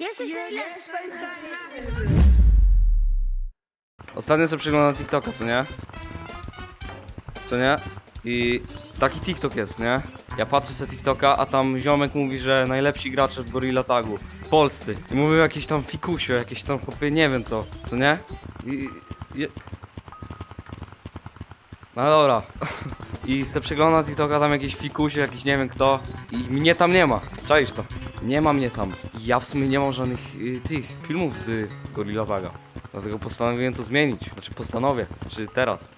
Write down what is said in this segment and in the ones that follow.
Jesteś najlepszy. Ostatnio sobie przeglądam TikToka, co nie? Co nie? I taki TikTok jest, nie? Ja patrzę sobie TikToka, a tam ziomek mówi, że najlepsi gracze w Gorilla Tagu. Polscy. I mówił jakieś tam fikusio, jakieś tam chłopie, nie wiem co. Co nie? I... i no dobra. I se przeglądam TikToka, tam jakieś fikusie, jakiś nie wiem kto. I mnie tam nie ma. Czaisz to? Nie ma mnie tam. I ja w sumie nie mam żadnych y, tych filmów z y, Gorilla Taga. Dlatego postanowiłem to zmienić. Znaczy postanowię. Czy teraz.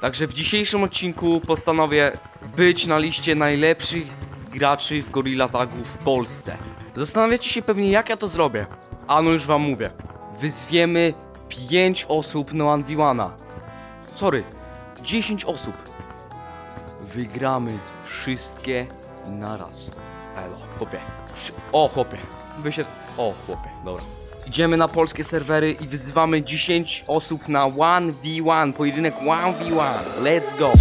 Także w dzisiejszym odcinku postanowię być na liście najlepszych graczy w Gorilla Tagu w Polsce. Zastanawiacie się pewnie jak ja to zrobię. A no już wam mówię. Wyzwiemy 5 osób na 1v1. Sorry, 10 osób. Wygramy wszystkie naraz. Elo, chłopie. O, chłopie. Wysiedł. O, chłopie, dobra. Idziemy na polskie serwery i wyzywamy 10 osób na 1v1. Pojedynek 1v1. Let's go.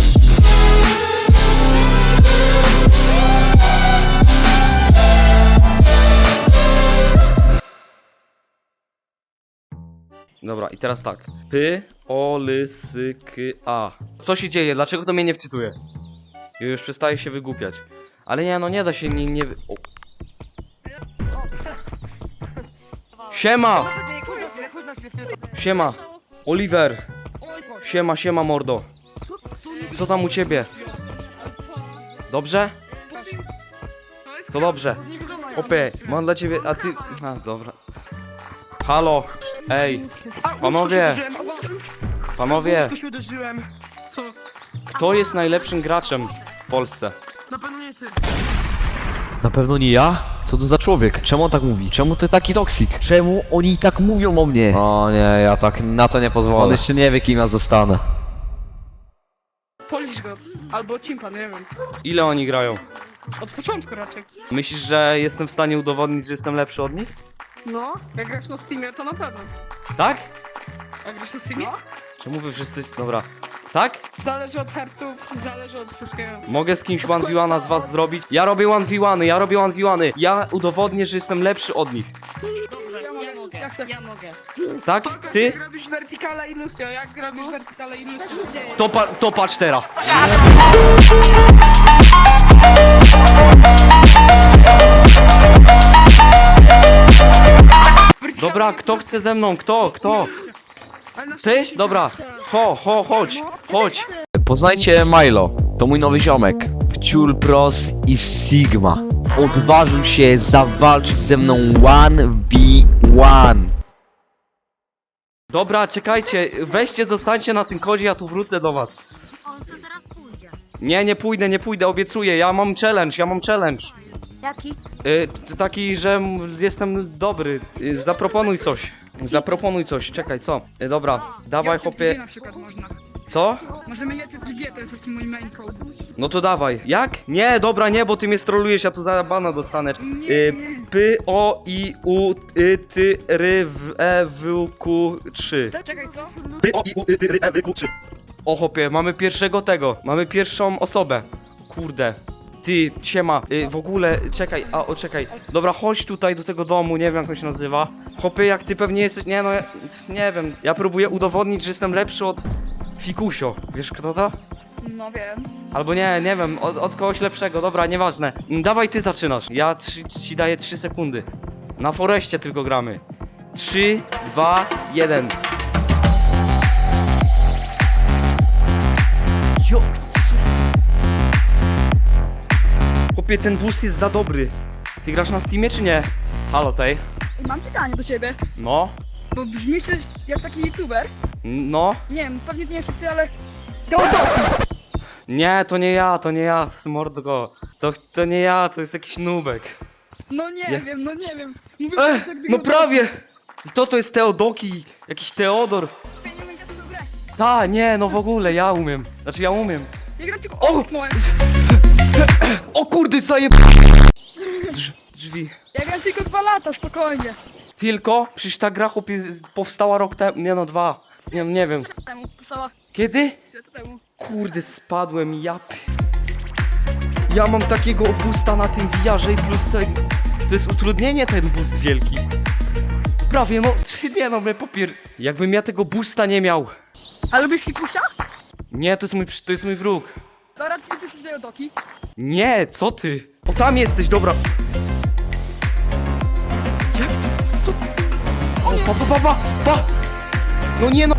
Dobra, i teraz tak. Py, o, ly, sy, k, a. Co się dzieje? Dlaczego to mnie nie wczytuje? Już przestaję się wygłupiać. Ale nie, no nie da się nie... nie... wy- O. Siema! Siema! Oliver! Siema, siema mordo! Co tam u ciebie? Dobrze? To dobrze. Opie, mam dla ciebie, a ty... A, dobra. Halo! Ej, Panowie! panowie, się uderzyłem. Kto jest najlepszym graczem Polsce? Na pewno nie ty. Na pewno nie ja? Co to za człowiek? Czemu on tak mówi? Czemu ty taki toksik? Czemu oni tak mówią o mnie? O nie, ja tak na to nie pozwolę. On jeszcze nie wie kim ja zostanę. Polisz go. Albo Cimpan, nie wiem. Ile oni grają? Od początku raczej. Myślisz, że jestem w stanie udowodnić, że jestem lepszy od nich? No, jak grasz na Steamie, to na pewno. Tak? Jak grasz na Steamie? Czemu wy wszyscy... Dobra. Tak? Zależy od herców, zależy od wszystkiego. Mogę z kimś 1v1 z was zrobić? Ja robię 1v1, ja robię 1v1. Ja udowodnię, że jestem lepszy od nich. Dobrze, Ja mogę, ja mogę, ja chcę. ja mogę. Tak? Pokaż, Ty? jak robisz wertykale i lustro, jak robisz wertykale i lustro. To, pa to patrz teraz. Dobra, kto chce ze mną? Kto? Kto? Ty? Dobra. Ho, ho, chodź. Chodź. Poznajcie Milo. To mój nowy ziomek. Wciul Pros i Sigma. Odważył się zawalczyć ze mną 1v1. Dobra, czekajcie. Weźcie, zostańcie na tym kodzie, ja tu wrócę do was. On co teraz pójdzie? Nie, nie pójdę, nie pójdę, obiecuję. Ja mam challenge, ja mam challenge. Jaki? Y, t- taki, że m- jestem dobry. Y, zaproponuj coś. Zaproponuj coś, czekaj, co? Y, dobra, dawaj chłopie. na przykład można. Co? Możemy to jest taki mój main code. No to dawaj. Jak? Nie, dobra, nie, bo ty mnie strolujesz, ja tu za bana dostanę. Y, P, O, I, U, Y, Ty, R, W, E, W, Q, 3. Czekaj, co? P, O, I, U, Y, Ty, R, E, W, Q, 3. O chłopie, mamy pierwszego tego. Mamy pierwszą osobę. Kurde. Ty, siema, y, w ogóle, czekaj, a o czekaj. Dobra, chodź tutaj do tego domu, nie wiem jak on się nazywa. Chłopie, jak ty pewnie jesteś, nie no, ja, nie wiem. Ja próbuję udowodnić, że jestem lepszy od Fikusio. Wiesz kto to? No wiem. Albo nie, nie wiem, od, od kogoś lepszego, dobra, nieważne. Mm, Dawaj ty zaczynasz. Ja trzy, ci daję 3 sekundy. Na foreście tylko gramy. 3, 2, 1. Chłopie, ten boost jest za dobry. Ty grasz na Steamie czy nie? Halo, tej. Mam pytanie do ciebie, No, bo brzmisz też jak taki youtuber. no. Nie wiem, pewnie nie jesteś ty, ale... Teodoki! Nie, to nie ja, to nie ja, mordgo. To, to nie ja, to jest jakiś nubek. No nie Nie. wiem, no nie wiem. Mówię E, gdy no go- prawie! I to to jest Teodoki, jakiś Teodor. Ja nie wiem, jak to grę. Ta, nie, no w ogóle, ja umiem. Znaczy ja umiem. Ja gram tylko O! oknąłem. O kurde, zajeb... Drz, drzwi. Ja gram tylko dwa lata, spokojnie. Tylko? Przecież ta gra chłopie powstała rok temu, nie no dwa. Nie, nie wiem. Lata temu. Kiedy? Temu. Kurde, spadłem, ja... Ja mam takiego boosta na tym VR-ze i plus ten... To jest utrudnienie ten boost wielki. prawie, no. Nie no, mnie popier... Jakbym ja tego boosta nie miał. A lubisz fikusia? Nie, to jest mój, to jest mój wróg. Dobra, czy ty się doki? Nie, co ty? O, tam jesteś, dobra. Jak ty, co? O, pa, pa, pa, pa, pa. No nie no.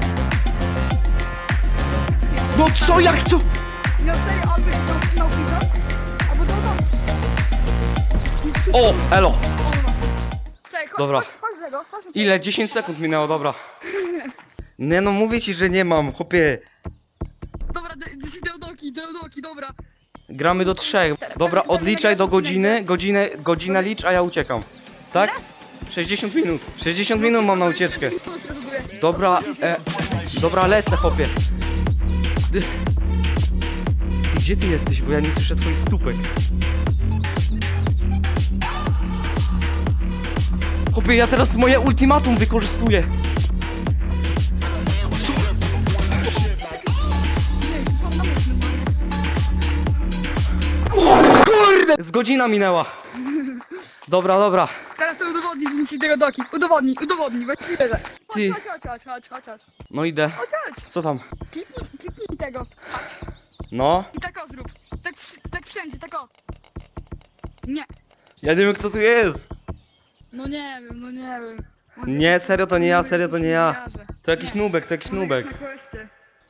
No co, jak co? Nie odstaję albo się do nauczyciel, albo do domu. O, elo. Czekaj, chodź, Dobra. chodź, chodź do tego, chodź do Ile? 10 sekund minęło, dobra. Nie no, mówię ci, że nie mam, chłopie. Dobra. Gramy do trzech. Dobra, odliczaj do godziny, godzinę, godzinę licz, a ja uciekam. Tak? 60 minut. 60 minut mam na ucieczkę. Dobra, e, dobra, lecę, chłopie. Ty, gdzie ty jesteś, bo ja nie słyszę twoich stópek. Chłopie, ja teraz moje ultimatum wykorzystuję. Z godzina minęła. Dobra, dobra. Teraz to udowodni, że mi się deodoki. Udowodnij, udowodnij, weź ci wierzę. Ty. Chodź, chodź, chodź, chodź, chodź, chodź. No idę. Chodź, chodź. Co tam? Kliknij, kliknij tego. Patrz. No? I tak o zrób. Tak, tak wszędzie, tak o. Nie. Ja nie wiem kto tu jest. No nie wiem, no nie wiem. Może Nie, serio to nie ja, serio to nie ja. kojarzę. To jakiś Nie. nubek, to jakiś Może nubek. Na.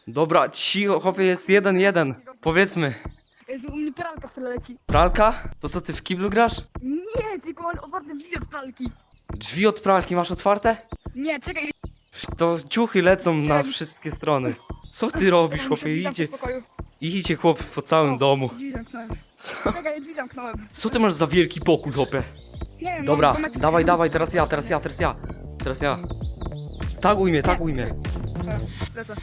Dobra, cicho, chłopie, jest jeden, jeden. Powiedzmy. Jest u mnie pralka, która leci. Pralka? To co, ty w kiblu grasz? Nie, tylko mam otwarte drzwi od pralki. Drzwi od pralki masz otwarte? Nie, czekaj. To ciuchy lecą na wszystkie strony. Co ty robisz, chłopie? Idzie, idzie chłop po całym domu. Drzwi zamknąłem. Co? Czekaj, drzwi zamknąłem. Co ty masz za wielki pokój, chłopie? Nie wiem, Dobra, dawaj, dawaj, teraz ja, teraz ja, teraz ja. Teraz ja. Tak ujmie, tak ujmie. Dobra, lecę.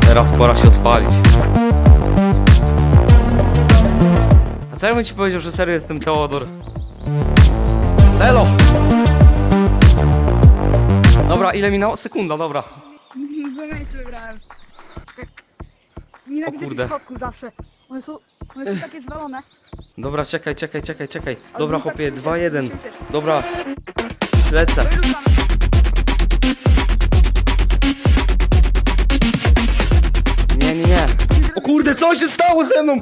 Teraz pora się odpalić. Co ja bym ci powiedział, że serio jestem Teodor? Elo! Dobra, ile minęło? Sekunda, dobra. Złe miejsce wybrałem. Nienawidzę O kurde. schodków zawsze. One są, one są takie zwalone. Dobra, czekaj, czekaj, czekaj, czekaj. Dobra, tak chłopie, się 2-1. ucieszył, się ucieszył. Dobra. Lecę. Nie, nie, nie. O kurde, co się stało ze mną?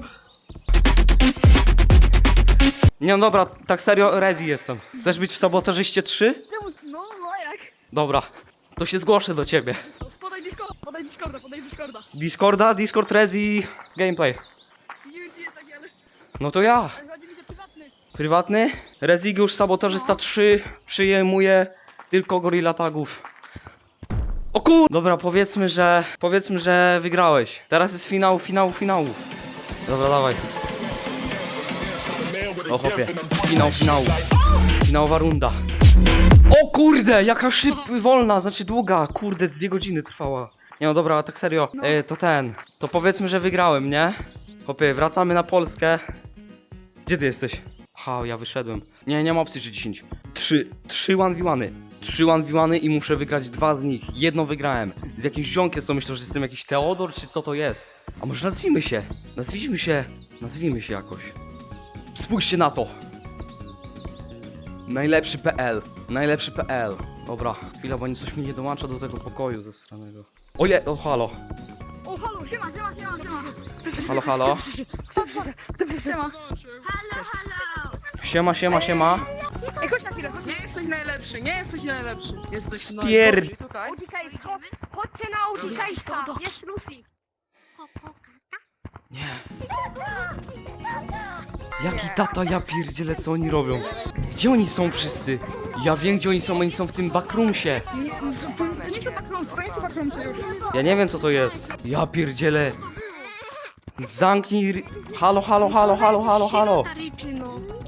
Nie no dobra, tak serio, Rezi jestem. Chcesz być w sabotażyście 3? Czemu? No, no jak? Dobra, to się zgłoszę do ciebie. Podaj Discorda, podaj Discorda, podaj Discorda. Discorda, Discord, Rezi, gameplay. Nie wiem czy jest taki, ale No to ja. ale chodzi mi się prywatny. Prywatny? Rezigiusz Sabotażysta 3 przyjmuje tylko gorilla tagów. O kur... Dobra, powiedzmy, że... Powiedzmy, że wygrałeś. Teraz jest finał, finał, finałów. Dobra, dawaj. O chłopie. Finał, finał. Finałowa runda. O kurde, jaka szyb wolna, znaczy długa. Kurde, dwie godziny trwała. Nie no dobra, tak serio. E, to ten. To powiedzmy, że wygrałem, nie? Chłopie, wracamy na Polskę. Gdzie ty jesteś? Ha, ja wyszedłem. Nie, nie ma opcji, że 10. 3, 3 1v1. 3 1v1 i muszę wygrać dwa z nich. Jedno wygrałem. Z jakimś ziomkiem, co myślę, że jestem jakiś Teodor, czy co to jest? A może nazwijmy się? Nazwijmy się. Nazwijmy się jakoś. Spójrzcie na to. Najlepszy PL. Najlepszy PL. Dobra, chwila, bo nic coś mi nie dołącza do tego pokoju ze stranego. Oje, o halo. O, halo, siema, siema, siema, siema. Halo, halo. Kto przyszedł? Kto przyszedł? Siema. Siema, siema, siema. Ej, chodź na chwilę, chodź Nie jesteś najlepszy, nie jesteś najlepszy. Jesteś Spier- najlepszy tutaj. Uciekaj, chodź, chodźcie na uciekajska. Jest Lucy. Jaki tata, ja pierdzielę, co oni robią? Gdzie oni są wszyscy? Ja wiem, gdzie oni są, oni są w tym backroomsie. Nie, to, to, nie są backroomsy, to nie są backroomsy już. Ja nie wiem, co to jest. Ja pierdzielę. Zamknij... ry- Halo, halo, halo, halo, halo, halo.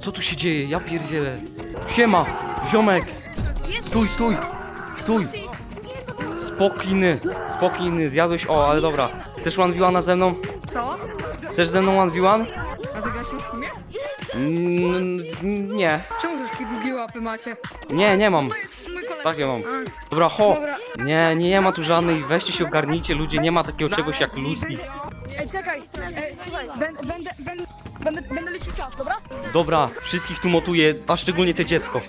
Co tu się dzieje? Ja pierdzielę. Siema, ziomek. Stój, stój. Stój. Spokojny, spokojny, zjadłeś... O, ale dobra. Chcesz 1v1 ze mną? Co? Chcesz ze mną 1v1? A Mm, nie. Czemu takie długie łapy macie? Nie, nie mam. To jest mój kolega. Takie mam. Dobra, ho. Dobra. Nie, nie, nie ma tu żadnej, weźcie się ogarnijcie ludzie, nie ma takiego czegoś jak Lucy. Ej, czekaj, ej, słuchaj, będę, będę, będę, będę, będę liczył czas, dobra? Dobra, wszystkich tu motuję, a szczególnie te dziecko.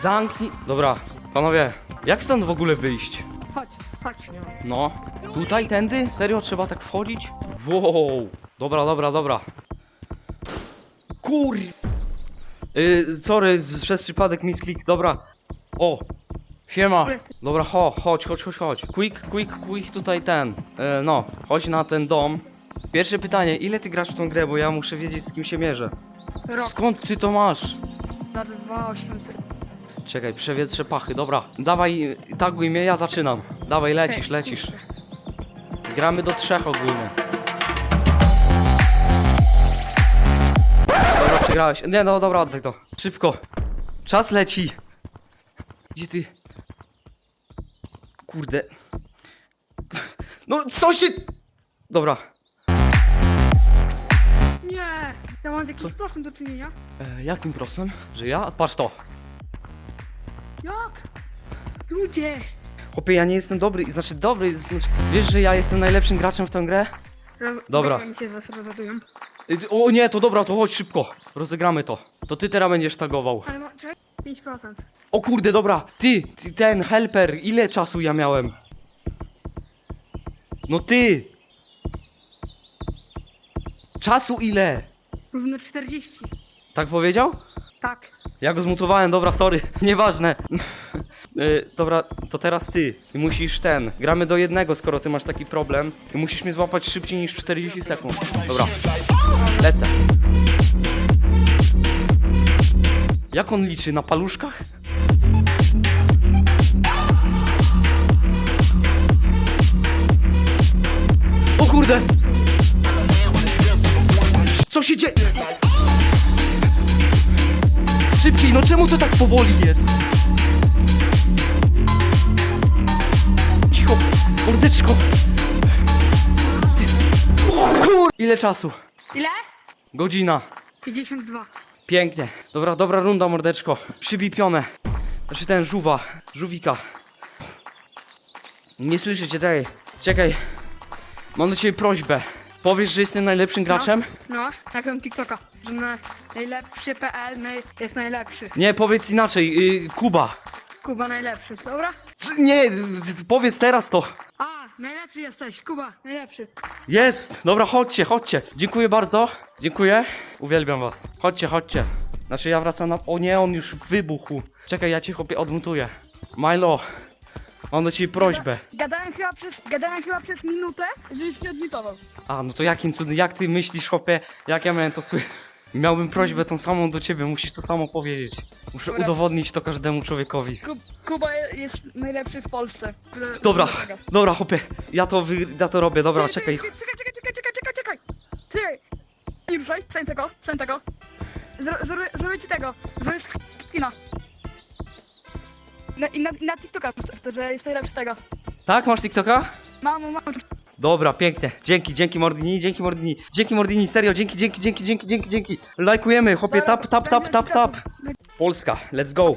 Zamknij... Dobra, panowie, jak stąd w ogóle wyjść? Chodź, chodź. No, tutaj, tędy? Serio, trzeba tak wchodzić? Wow, dobra, dobra, dobra. Kur... Yy, sorry, z- przez przypadek misklik, dobra. O, siema. Dobra, cho, chodź, chodź, chodź, chodź. Quick, quick, quick, tutaj ten. Yy, no, chodź na ten dom. Pierwsze pytanie, ile ty grasz w tą grę, bo ja muszę wiedzieć z kim się mierzę. Rok Skąd ty to masz? na 2800. Czekaj, przewietrzę pachy, dobra. Dawaj, taguj mnie, ja zaczynam. Dawaj, lecisz, lecisz. Gramy do trzech ogólnie. Przegrałeś. Nie, no dobra, oddaj to. Szybko. Czas leci. Gdzie ty? Kurde. No, co się... Dobra. Nie! Ja mam z jakimś procent do czynienia. E, jakim prosem? Że ja? Patrz to. Jak? Ludzie! Chłopie, ja nie jestem dobry, znaczy dobry, znaczy, wiesz, że ja jestem najlepszym graczem w tę grę? Roz... Dobra. Mi się was rozładują. O nie, to dobra, to chodź szybko. Rozegramy to. To ty teraz będziesz tagował. Ale ma... czekaj, 5%. O kurde, dobra. Ty, ty, ten helper, ile czasu ja miałem? No ty! Czasu ile? Równo 40. Tak powiedział? Tak. Ja go zmutowałem, dobra, sorry, nieważne. y, dobra, to teraz ty. I musisz ten. Gramy do jednego, skoro ty masz taki problem. I musisz mnie złapać szybciej niż 40 sekund. Dobra. Lecę. Jak on liczy? Na paluszkach? O kurde! Co się dzieje? Szybciej, no czemu to tak powoli jest? Cicho, mordeczko. Ty. Kur... Ile czasu? Ile? Godzina. 52. Pięknie. Dobra, dobra runda, mordeczko. Przybij pionę. Znaczy ten, żuwa. Żuwika. Nie słyszę cię, czekaj. Czekaj. Mam do ciebie prośbę. Powiesz, że jestem najlepszym graczem? No, nagram TikToka, że na najlepszy PL naj... jest najlepszy. Nie, powiedz inaczej. Yy, Kuba. Kuba najlepszy, dobra? C- Nie, z- powiedz teraz to. A, najlepszy jesteś, Kuba, najlepszy. Jest! Dobra, chodźcie, chodźcie. Dziękuję bardzo. Dziękuję. Uwielbiam was. Chodźcie, chodźcie. Znaczy ja wracam na... O nie, on już wybuchł. Czekaj, ja cię chłopie odmutuję. Milo, mam do ciebie prośbę. Gadałem chyba przez, gadałem chyba przez minutę, żebyś mnie odmitował. A, no to jakim cudem, jak ty myślisz, chłopie, jak ja miałem to słyszeć? Miałbym prośbę tą samą do ciebie, musisz to samo powiedzieć. Muszę Dobra. udowodnić to każdemu człowiekowi. Kub, Kuba je- jest najlepszy w Polsce. Dobra, dobra, chłopie, ja to wy... ja to robię, dobra, czekaj. Czekaj, czekaj, czekaj, czekaj, czekaj, czekaj. Ty, nie ruszaj, stań tego, stań tego. Zro- Zrobię zrobię ci tego, zrobię skina. Na, I na, na TikToka, to, że jest najlepszy tego. Tak, masz TikToka? Mam, mam, Dobra, pięknie. Dzięki, dzięki Mordini, dzięki Mordini. Dzięki Mordini, serio, dzięki, dzięki, dzięki, dzięki, dzięki, dzięki. Lajkujemy, chłopie, tap, tap, tap, tap, tap. Polska, let's go.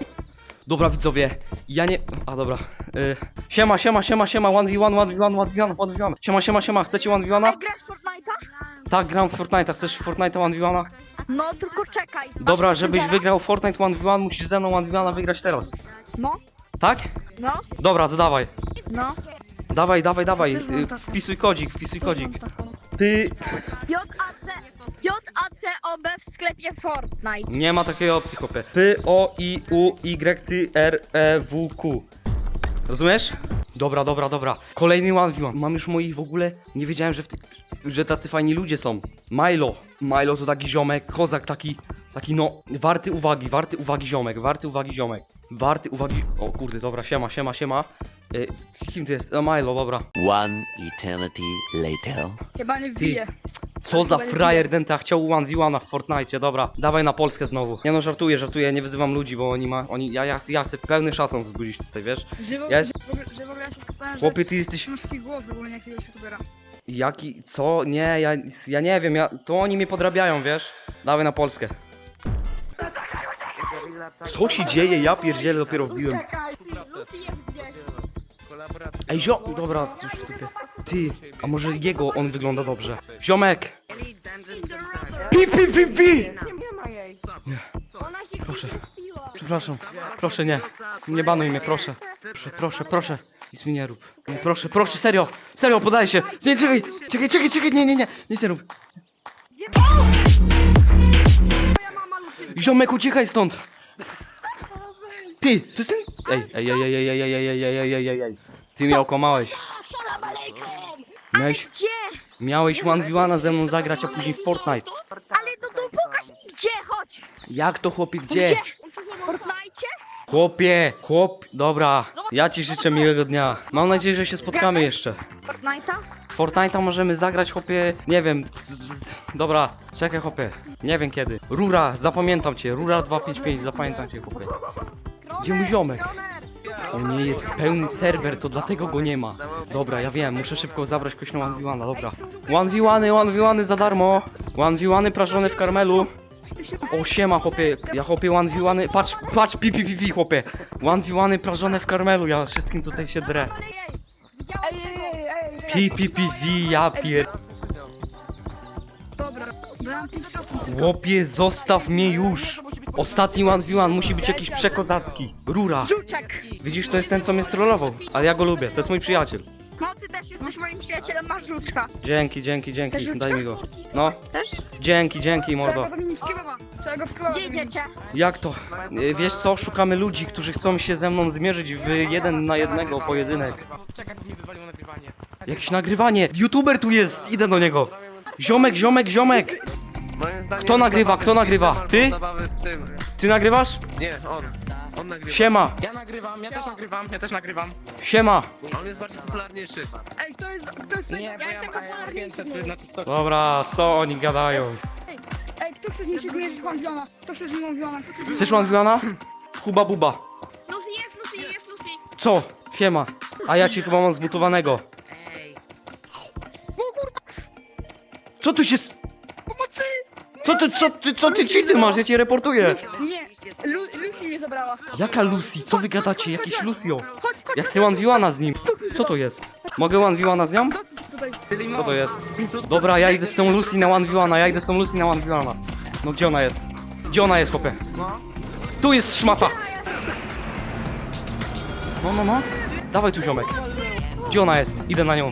Dobra widzowie, ja nie... A dobra. Y... Siema, siema, siema, siema, 1v1, 1v1, 1v1, 1v1. Siema, siema, siema, chcecie 1v1? Grasz Fortnite'a? Tak, gram w Fortnite'a, chcesz Fortnite'a 1v1? No, tylko czekaj. Dobra, żebyś Messengera? wygrał Fortnite 1v1, musisz ze mną 1v1 wygrać teraz. No, Tak? no, Dobra, to dawaj. no. Dawaj, dawaj, dawaj. też mam Y, taką. wpisuj kodzik, wpisuj kodzik. Ty... JAC, JACOB w sklepie Fortnite. Nie ma takiej opcji, chłopie. P, O, I, U, Y, T, R, E, W, Q. Rozumiesz? Dobra, dobra, dobra. Kolejny one v one. Mam już moich w ogóle. Nie wiedziałem, że, w ty... że tacy fajni ludzie są. Milo. Milo to taki ziomek, kozak taki. Taki no, warty uwagi, warty uwagi ziomek, warty uwagi ziomek. Warty uwagi. O kurde, dobra, siema, siema, siema. Y, kim ty jest? E, Milo, dobra. One eternity later. chyba nie wbije. Co za frajer denta chciał 1v1 w Fortnite, dobra, dawaj na Polskę znowu. Nie no, żartuję, żartuję, nie wyzywam ludzi, bo oni ma, oni, ja, ja, ja chcę pełny szacun wzbudzić tutaj, wiesz? Że w, Ja jest- że w, ogóle, że w ogóle ja się skapałem, że Chłopie, ty jesteś, masz taki głos w ogóle jakiegoś youtubera. jaki, co? Nie, ja, ja nie wiem, ja, to oni mnie podrabiają, wiesz? Dawaj na Polskę. Co się dzieje? Ja pierdzielę, dopiero wbiłem. Czekaj, Lucy jest. Ej, zio... Dobra, już w dupie. Ty, a może jego on wygląda dobrze? Ziomek! Pi, pi, pi, pi! Nie ma jej. Ona Proszę. Przepraszam. Proszę nie. Nie banuj mnie, proszę. Proszę, proszę, proszę. Nic mi nie rób. Nie, proszę, proszę, serio. Serio, podaję się. Nie, czekaj, czekaj, czekaj, czekaj, nie, nie, nie. Nic nie rób. Ziomek, uciekaj stąd. Ty, to jest ten... Ej, ej, ej, ej, ej, ej, ej, ej, ej, ej, ej, ej. Ty mnie okłamałeś. Miałeś, Gdzie? miałeś 1v1 ze mną zagrać, a później w Fortnite. Ale no to pokaż mi gdzie, chodź! Jak to chłopie, gdzie? Gdzie? W Fortnite? Chłopie, chłop, dobra. Ja ci życzę miłego dnia. Mam nadzieję, że się spotkamy jeszcze. Fortnite'a? W Fortnite'a możemy zagrać, chłopie, nie wiem. Dobra, czekaj, chłopie. Nie wiem kiedy. Rura, zapamiętam cię. Rura 255, zapamiętam cię, chłopie. Gdzie mój ziomek? On nie jest pełny serwer, to dlatego go nie ma. Dobra, ja wiem, muszę szybko zabrać kogoś na 1v1, dobra. 1v1, 1v1 za darmo. 1v1 prażone w karmelu. O siema chłopie, ja chłopie 1v1, patrz, patrz, pi pi pi pi chłopie. 1v1 prażone w karmelu, ja wszystkim tutaj się drę. Pi pi pi pi, ja pier... dobra. Dałem 5%. Chłopie, zostaw mnie już. Ostatni 1v1 musi być jakiś przekozacki. Rura. Żuczek. Widzisz, to jest ten, co mnie strollował. Ale ja go lubię, to jest mój przyjaciel. No ty też jesteś moim przyjacielem, masz żuczka. Dzięki, dzięki, dzięki. Daj mi go. No, Też? dzięki, dzięki, mordo. go zamienić w kebaba. Trzeba go w kebaba Gdzie zamienić. idziecie? Jak to? Y, Wiesz co, szukamy ludzi, którzy chcą się ze mną zmierzyć w jeden na jednego pojedynek. Czekaj, mi wywaliło nagrywanie. Jakieś nagrywanie. YouTuber tu jest, idę do niego. Ziomek, ziomek, ziomek. Moim zdaniem Kto nagrywa? zabawy- Kto nagrywa? Ty? Zabawy z tym. Ty nagrywasz? Nie, on. On nagrywa. Siema, Ja nagrywam, ja też nagrywam, ja też nagrywam. siema. On jest bardziej popularniejszy. Ej, kto jest, kto jest Nie, bo ja, jestem a ja mam na TikToku. Dobra, co oni gadają? Ej, kto chce z nim się zmierzyć Juana? Kto chce z nim Juana? Chcesz Wanwiana? Huba buba. Lucy jest, Lucy jest, Lucy. Co? Siema. A ja ci chyba mam zmutowanego. Co tu się... s- Co ty, co ty, co ty cheaty masz? Ja cię reportuję. Nie, Lu Lucy mnie zabrała. Jaka Lucy? Co wy gadacie? Jakiś Lucio. Chodź, chodź, Ja chcę 1v1 z nim. Co to jest? Mogę 1v1 z nią? tutaj. Co to jest? Dobra, ja idę z tą Lucy na 1v1, ja idę z tą Lucy na 1v1. No gdzie ona jest? Gdzie ona jest, chłopie? Tu jest szmata! No, no, no. Dawaj tu ziomek. Gdzie ona jest? Idę na nią.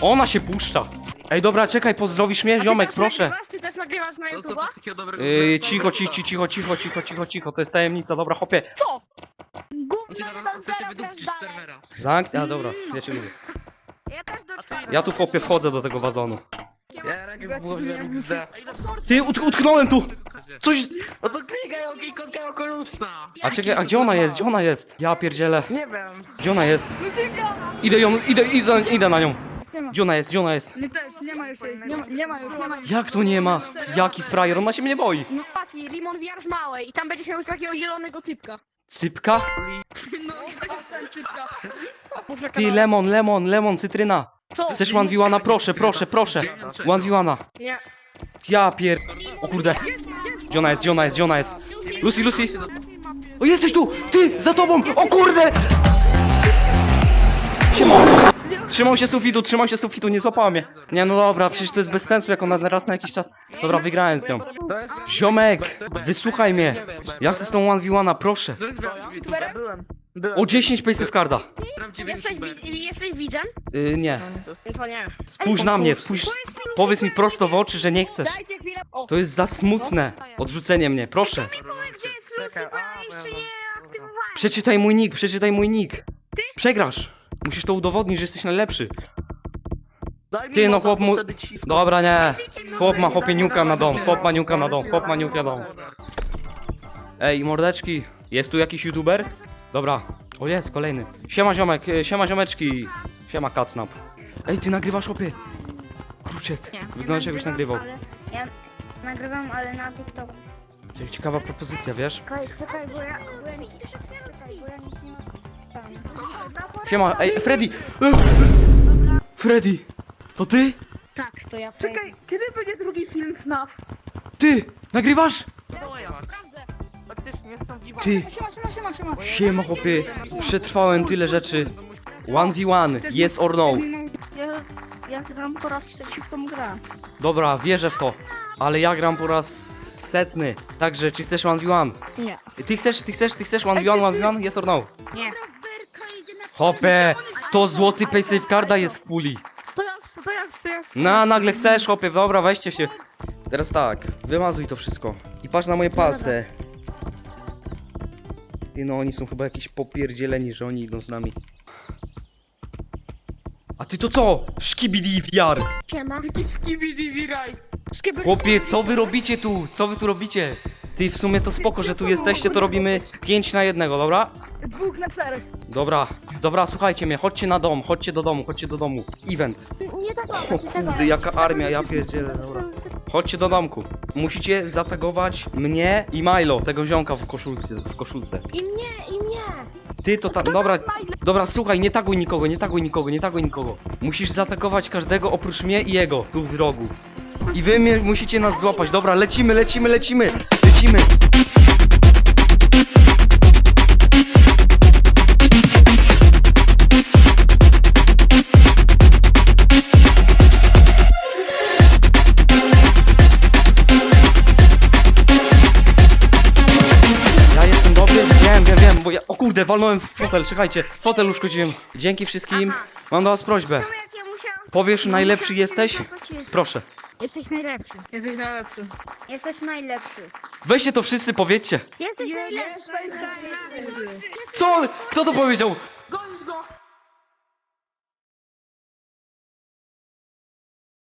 Ona się puszcza. Ej, dobra, czekaj, pozdrowisz mnie, ziomek, proszę. Nagrywasz? Ty też nagrywasz na To co YouTube'a? takiego dobrego Yy, cicho, cicho, cicho, cicho, cicho, cicho, cicho, to jest tajemnica, dobra, chłopie. Co? Gówno Zaraz chcę się tam wydupcić z serwera. Zamk... A, dobra, ja cię lubię. Ja też do. Ja tu, chłopie, wchodzę do tego wazonu. Ja rękę w głowie widzę. Ty, ut utknąłem tu! Coś... No to klikaj o okulusa. A czekaj, a gdzie ona jest? Gdzie ona jest? Ja pierdzielę. Nie wiem. Gdzie ona jest? Idę ją, idę, idę, idę na nią. Nie ma. Gdzie ona jest? Gdzie ona jest? Nie też, nie ma już jej. Nie ma, nie ma już, nie ma już. Jak tu nie ma? Jaki frajer? Ona się mnie boi. No Pati, limon wiarz małej i tam będziesz miał takiego zielonego cypka. Cypka? No, czytka. Ty, lemon, lemon, lemon, cytryna. Co? Chcesz one v Proszę, proszę, proszę. One v Nie. Ja pier... O kurde. Gdzie ona jest? Gdzie ona jest? Gdzie ona jest? Lucy, Lucy. O, jesteś tu! Ty, za tobą! O kurde! Siema. Trzymał się sufitu, trzymał się sufitu, nie złapała mnie. Nie, no dobra, przecież to jest bez sensu, jak ona raz na jakiś czas... Dobra, wygrałem z nią. Ziomek, wysłuchaj mnie. Ja chcę z tą 1v1, proszę. Byłem. O 10 pace'ów karda. Jesteś, wi- jesteś widzem? Yy, nie. To nie. Spójrz na mnie, spójrz. Powiedz mi prosto w oczy, że nie chcesz. Dajcie chwilę. O, To jest za smutne. Odrzucenie mnie, proszę. gdzie jest Lucy, bo ja jeszcze nie aktywowałem. Przeczytaj mój nick, przeczytaj mój nick. Przegrasz. Musisz to udowodnić, że jesteś najlepszy. Ty no chłop mu... Dobra, nie. Chłop ma chłopieniuka na dom, chłop ma niuka na dom, chłop ma niuka na dom. Ej, mordeczki, jest tu jakiś youtuber? Dobra. O jest, kolejny. Siema ziomek, e, siema ziomeczki. Siema kacnap. Ej, ty nagrywasz chłopie. Kruczek. Wyglądasz jakbyś nagrywał. Ale ja nagrywam, ale na TikToku. Cie- Ciekawa propozycja, wiesz? Czekaj, czekaj, bo ja... Bo ja, czekaj, bo ja nic nie... Siema, ej, Freddy! Freddy! To ty? Tak, to ja Czekaj, kiedy będzie drugi film FNAF? Ty! Nagrywasz? Ty! Siema, siema, siema, siema. Siema chłopie, przetrwałem tyle rzeczy. 1v1, yes or no. Ja, ja gram po raz trzeci w tą grę. Dobra, wierzę w to. Ale ja gram po raz setny. Także, czy chcesz 1v1? Nie. Ty chcesz, ty chcesz, ty chcesz 1v1, 1v1? Yes or no? Nie. Hopie, 100 zł paysafe carda jest w puli. To ja, to ja, to ja. Na, nagle chcesz, chłopie, dobra, weźcie się. Teraz tak, wymazuj to wszystko. I patrz na moje palce. Ty no, oni są chyba jakiś popierdzieleni, że oni idą z nami. A ty to co? Szkibidi VR! Siema. Jaki skibidi wiraj. Skibidi Chłopie, co wy robicie tu? Co wy tu robicie? Ty, w sumie to spoko, że tu jesteście, to robimy 5 na jednego, dobra? Dwóch na czterech. Dobra, dobra, słuchajcie mnie, chodźcie na dom, chodźcie do domu, chodźcie do domu. Event. Nie tak O kurde, jaka armia, ja pierdzielę, dobra. Chodźcie do domku. Musicie zatagować mnie i Milo, tego ziomka w koszulce, w koszulce. I mnie, i mnie. Ty to tam, dobra, dobra, słuchaj, nie taguj nikogo, nie taguj nikogo, nie taguj nikogo. Musisz zaatakować każdego oprócz mnie i jego, tu w rogu. I wy mnie, musicie nas złapać, dobra, lecimy, lecimy, lecimy, lecimy. Kurde, walnąłem w fotel, czekajcie, fotel uszkodziłem. Dzięki wszystkim, mam do was prośbę. Jak ja musiałam... Powiesz, najlepszy jesteś? Proszę. Jesteś najlepszy. Jesteś najlepszy. Jesteś najlepszy. Weźcie to wszyscy powiedzcie. Jesteś najlepszy. Co? Kto to powiedział?